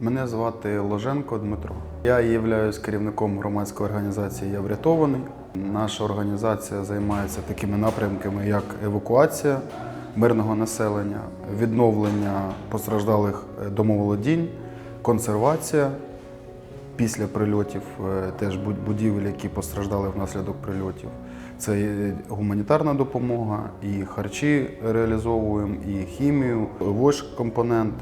Мене звати Ложенко Дмитро. Я є керівником громадської організації Я врятований. Наша організація займається такими напрямками, як евакуація мирного населення, відновлення постраждалих е, домоволодінь, консервація після прильотів, е, теж будівель, які постраждали внаслідок прильотів. Це і гуманітарна допомога, і харчі реалізовуємо, і хімію, вож компонент.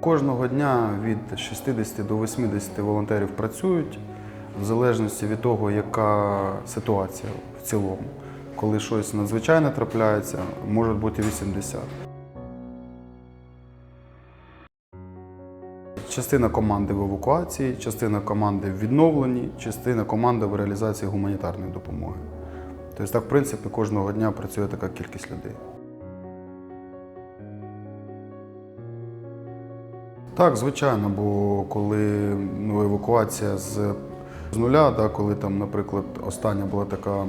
Кожного дня від 60 до 80 волонтерів працюють в залежності від того, яка ситуація в цілому. Коли щось надзвичайне трапляється, може бути 80. Частина команди в евакуації, частина команди в відновленні, частина команди в реалізації гуманітарної допомоги. Тобто, так, в принципі, кожного дня працює така кількість людей. Так, звичайно, бо коли ну, евакуація з, з нуля, да, коли там, наприклад, остання була така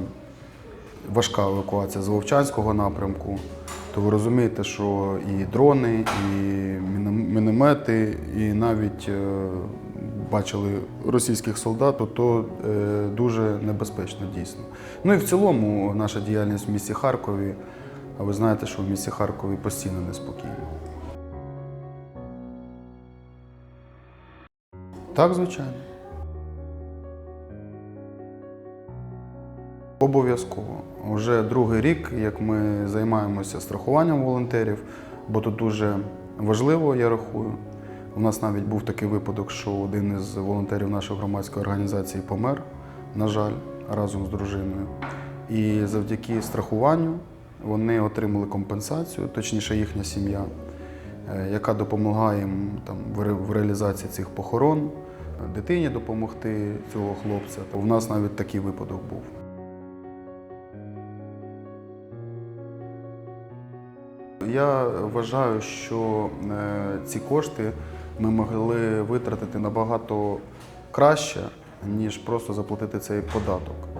важка евакуація з Вовчанського напрямку, то ви розумієте, що і дрони, і міномети, і навіть е, бачили російських солдат, то, то е, дуже небезпечно дійсно. Ну і в цілому наша діяльність в місті Харкові, а ви знаєте, що в місті Харкові постійно неспокійно. Так, звичайно. Обов'язково. Уже другий рік, як ми займаємося страхуванням волонтерів, бо тут дуже важливо, я рахую. У нас навіть був такий випадок, що один із волонтерів нашої громадської організації помер, на жаль, разом з дружиною. І завдяки страхуванню вони отримали компенсацію, точніше їхня сім'я, яка допомагає їм там, в реалізації цих похорон, дитині допомогти цього хлопця. У нас навіть такий випадок був. Я вважаю, що е, ці кошти ми могли витратити набагато краще, ніж просто заплатити цей податок.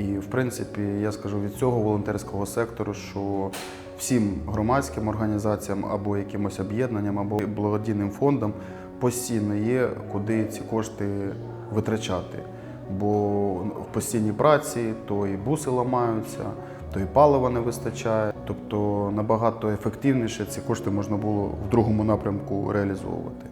І в принципі, я скажу від цього волонтерського сектору, що всім громадським організаціям або якимось об'єднанням, або благодійним фондам постійно є куди ці кошти витрачати. Бо в постійній праці то і буси ламаються, то і палива не вистачає. Тобто набагато ефективніше ці кошти можна було в другому напрямку реалізовувати.